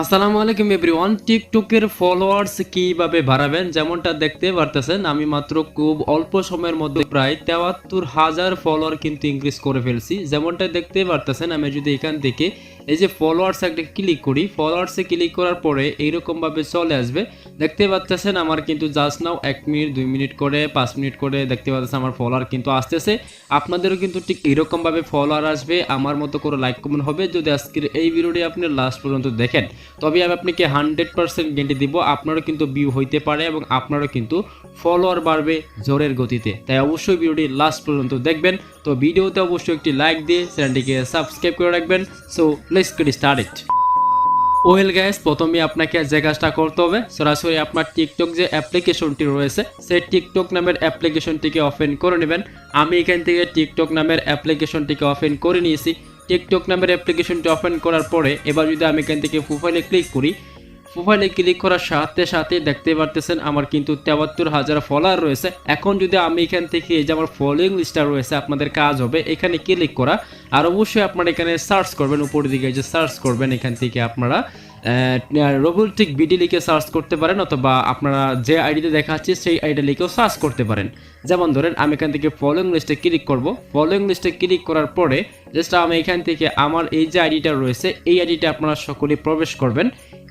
আসসালামু আলাইকুম এভরিওয়ান, টিকটকের ফলোয়ার্স কীভাবে বাড়াবেন? যেমনটা দেখতে পারতেছেন, আমি মাত্র খুব অল্প সময়ের মধ্যে প্রায় তেয়াত্তর হাজার ফলোয়ার কিন্তু ইনক্রিজ করে ফেলছি। যেমনটা দেখতে পারতেছেন, আমি যদি এখান থেকে এই যে ফলোয়ার্স একটা ক্লিক করি ফলোয়ার্সে ক্লিক করার পরে এইরকমভাবে চলে আসবে। দেখতে পাচ্ছেন আমার কিন্তু জাস্ট নাও এক মিনিট দুই মিনিট করে, পাঁচ মিনিট করে দেখতে পাচ্ছেন আমার ফলোয়ার কিন্তু আসতেছে। আপনাদেরও কিন্তু ঠিক এরকম ভাবে ফলোয়ার আসবে, আমার মতো করে লাইক কমেন্ট হবে যদি আজকের এই ভিডিওটি আপনি লাস্ট পর্যন্ত দেখেন। তবে আমি আপনাকে হান্ড্রেড পার্সেন্ট গ্যারেন্টি দিব, আপনারও কিন্তু ভিউ হইতে পারে এবং আপনারও কিন্তু ফলোয়ার বাড়বে জোরের গতিতে। তাই অবশ্যই ভিডিওটি লাস্ট পর্যন্ত দেখবেন। তো ভিডিওতে অবশ্যই একটি লাইক দিয়ে চ্যানেলটিকে সাবস্ক্রাইব করে রাখবেন। So let's get started well guys প্রথমে আপনাকে যে কাজটা করতে হবে, সরাসরি আপনার টিকটক যে অ্যাপ্লিকেশনটি রয়েছে, সেই টিকটক নামের অ্যাপ্লিকেশনটিকে ওপেন করে নেবেন। আমি এখান থেকে টিকটক নামের অ্যাপ্লিকেশনটিকে ওপেন করে নিয়েছি। টিকটক নামের অ্যাপ্লিকেশনটি ওপেন করার পরে, এবার যদি আমি এখান থেকে প্রোফাইলে ক্লিক করি প্রোফাইলে ক্লিক করার সাথে সাথে দেখতে পারতেছেন আমার কিন্তু তেয়াত্তর হাজার ফলোয়ার রয়েছে। এখন যদি আমি এখান থেকে এই যে আমার ফলোয়িং লিস্টটা রয়েছে, আপনাদের কাজ হবে। এখানে ক্লিক করা। আর অবশ্যই আপনারা এখানে সার্চ করবেন, উপরের দিকে যে সার্চ করবেন, এখান থেকে আপনারা রোবোটিক বিডি লিখে সার্চ করতে পারেন অথবা আপনারা যে আইডিতে দেখাচ্ছে সেই আইডি লিখেও সার্চ করতে পারেন। যেমন ধরেন, আমি এখান থেকে ফলোয়িং লিস্টে ক্লিক করব। ফলোয়িং লিস্টে ক্লিক করার পরে জাস্ট আমি এখান থেকে আমার এই যে আইডিটা রয়েছে, এই আইডিটা আপনারা সকলে প্রবেশ করবেন।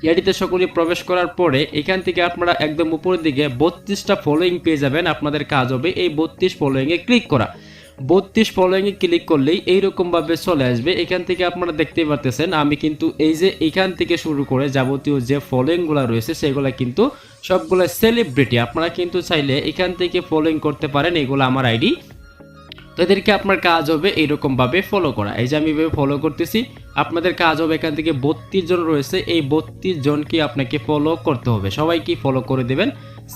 আইডিতে সকলে প্রবেশ করার পরে এখান থেকে আপনারা একদম উপরের দিকে বত্রিশটা ফলোয়িং পেয়ে যাবেন আপনাদের কাজ হবে এই বত্রিশ ফলোয়িংয়ে ক্লিক করা। বত্রিশ ফলোয়িংয়ে ক্লিক করলেই এইরকমভাবে চলে আসবে। এখান থেকে আপনারা দেখতে পারতেছেন, আমি কিন্তু এই যে এখান থেকে শুরু করে যাবতীয় যে ফলোয়িংগুলো রয়েছে, সেগুলো কিন্তু সবগুলো সেলিব্রিটি আপনারা কিন্তু চাইলে এখান থেকে ফলোয়িং করতে পারেন। এগুলো আমার আইডি। তো এদেরকে আপনার কাজ হবে এইরকমভাবে ফলো করা। এই যে আমি এভাবে ফলো করতেছি, আপনাদের কাজ হবে এখান থেকে বত্রিশ জন রয়েছে, এই বত্রিশ জনকে আপনাকে ফলো করতে হবে। সবাইকে ফলো করে দেবেন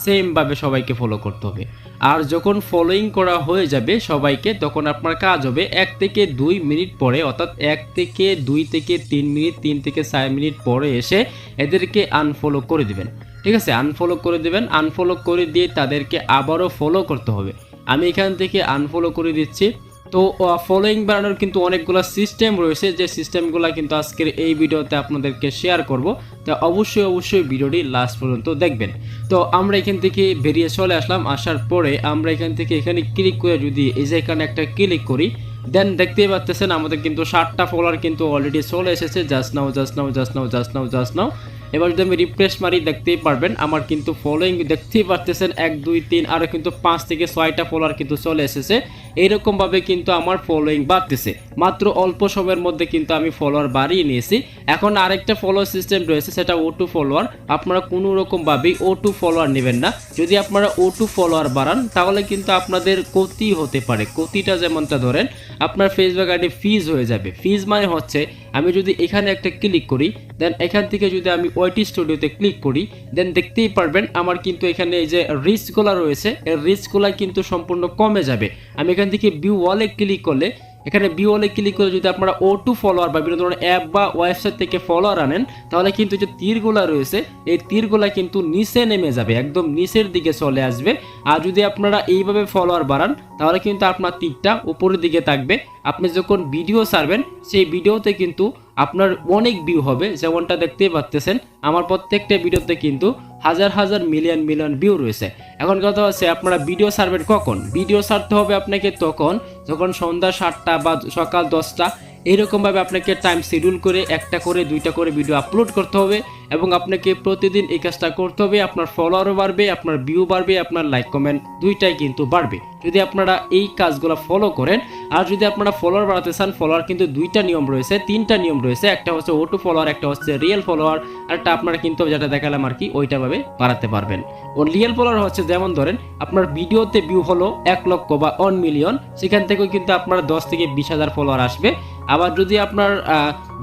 সেমভাবে সবাইকে ফলো করতে হবে। আর যখন ফলোইং করা হয়ে যাবে সবাইকে, তখন আপনার কাজ হবে এক থেকে দুই মিনিট পরে, অর্থাৎ এক থেকে দুই থেকে তিন মিনিট, তিন থেকে চার মিনিট পরে এসে এদেরকে আনফলো করে দিবেন। ঠিক আছে? আনফলো করে দেবেন আনফলো করে দিয়ে তাদেরকে আবারও ফলো করতে হবে। আমি এখান থেকে আনফলো করে দিচ্ছি। তো ফলোয়িং বাড়ানোর কিন্তু অনেকগুলো সিস্টেম রয়েছে, যে সিস্টেমগুলো কিন্তু আজকের এই ভিডিওতে আপনাদেরকে শেয়ার করব। তা অবশ্যই অবশ্যই ভিডিওটি লাস্ট পর্যন্ত দেখবেন। তো, আমরা এখান থেকে বেরিয়ে চলে আসলাম, আসার পরে আমরা এখান থেকে এখানে ক্লিক করে যদি এই যে এখানে একটা ক্লিক করি দেন দেখতেই পাচ্ছেন আমাদের কিন্তু ষাটটা ফলোয়ার কিন্তু অলরেডি চলে এসেছে। Just now just now just now just now just now এবার যদি আমি রিফ্রেশ মারি, দেখতেই পারবেন আমার কিন্তু ফলোয়িং দেখতেই পারতেছেন এক, দুই, তিন আরও কিন্তু পাঁচ থেকে ছয়টা ফলোয়ার কিন্তু চলে এসেছে। এইরকমভাবে কিন্তু আমার ফলোয়িং বাড়তেছে। মাত্র অল্প সময়ের মধ্যে কিন্তু আমি ফলোয়ার বাড়িয়ে নিয়েছি। এখন আরেকটা ফলো সিস্টেম রয়েছে, সেটা ও টু ফলোয়ার আপনারা কোনো রকমভাবেই ও টু ফলোয়ার নেবেন না। যদি আপনারা ও টু ফলোয়ার বাড়ান, তাহলে কিন্তু আপনাদের ক্ষতি হতে পারে। ক্ষতিটা যেমনটা ধরেন আপনার ফেসবুক আইডি ফিজ হয়ে যাবে। ফিজ মানে হচ্ছে, আমি যদি এখানে একটা ক্লিক করি দেন এখান থেকে যদি আমি ওয়াইটি স্টুডিওতে ক্লিক করি দেন দেখতেই পারবেন আমার কিন্তু এখানে এই যে রিস্কগুলো রয়েছে এর রিস্কগুলো কিন্তু সম্পূর্ণ কমে যাবে। আমি এখান থেকে ভিউ ওয়ালে ক্লিক করলে এখানে বিওলে ক্লিক করে যদি আপনারা ও টু ফলোয়ার বা বিভিন্ন ধরনের অ্যাপ বা ওয়েবসাইট থেকে ফলোয়ার আনেন, তাহলে কিন্তু যে তীরগুলা রয়েছে, এই তীরগুলা কিন্তু নিচে নেমে যাবে, একদম নিচের দিকে চলে আসবে। আর যদি আপনারা এইভাবে ফলোয়ার বাড়ান, তাহলে কিন্তু আপনার তীরটা উপরের দিকে থাকবে। আপনি যখন ভিডিও ছাড়বেন, সেই ভিডিওতে কিন্তু আপনার অনেক ভিউ হবে, যেমনটা দেখতেই পাচ্তেছেন। আমার প্রত্যেকটা ভিডিওতে কিন্তু হাজার হাজার মিলিয়ন মিলিয়ন ভিউ রয়েছে। এখন কথা হচ্ছে আপনারা ভিডিও ছাড়বেন কখন? ভিডিও সারতে হবে আপনাকে তখন, যখন সন্ধ্যা সাতটা বা সকাল দশটা এইরকমভাবে আপনাকে টাইম শিডিউল করে একটা করে, দুইটা করে ভিডিও আপলোড করতে হবে এবং আপনাকে প্রতিদিন এই কাজটা করতে হবে। আপনার ফলোয়ারও বাড়বে, আপনার ভিউ বাড়বে, আপনার লাইক কমেন্ট দুইটাই কিন্তু বাড়বে। যদি আপনারা এই কাজগুলো ফলো করেন, আর যদি আপনারা ফলোয়ার বাড়াতে চান ফলোয়ার কিন্তু দুইটা নিয়ম রয়েছে, তিনটা নিয়ম রয়েছে। একটা হচ্ছে ওটু ফলোয়ার একটা হচ্ছে রিয়েল ফলোয়ার আর একটা আপনারা কিন্তু যেটা দেখালাম আর কি ওইটা ভাবে বাড়াতে পারবেন। ও রিয়েল ফলোয়ার হচ্ছে যেমন ধরেন, আপনার ভিডিওতে ভিউ হলো এক লক্ষ বা ওয়ান মিলিয়ন সেখান থেকেও কিন্তু আপনার দশ থেকে বিশ হাজার ফলোয়ার আসবে। আবার যদি আপনার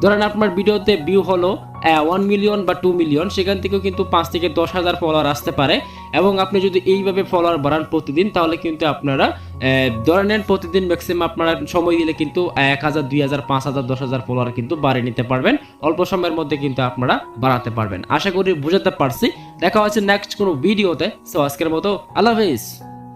ধরেন আপনার ভিডিওতে ভিউ হলো ওয়ান মিলিয়ন বা টু মিলিয়ন সেখান থেকেও কিন্তু পাঁচ থেকে দশ হাজার ফলোয়ার আসতে পারে। এবং আপনি যদি এইভাবে ফলোয়ার বাড়ান প্রতিদিন তাহলে কিন্তু আপনারা আহ, ধরে নেন প্রতিদিন ম্যাক্সিমাম আপনারা সময় দিলে কিন্তু এক হাজার দুই হাজার পাঁচ হাজার দশ হাজার ফলোয়ার কিন্তু বাড়িয়ে নিতে পারবেন। অল্প সময়ের মধ্যে কিন্তু আপনারা বাড়াতে পারবেন। আশা করি বুঝাতে পারছি। দেখা হচ্ছে নেক্সট কোনো ভিডিওতে সো আজকের মতো আল্লাহ হাফিজ।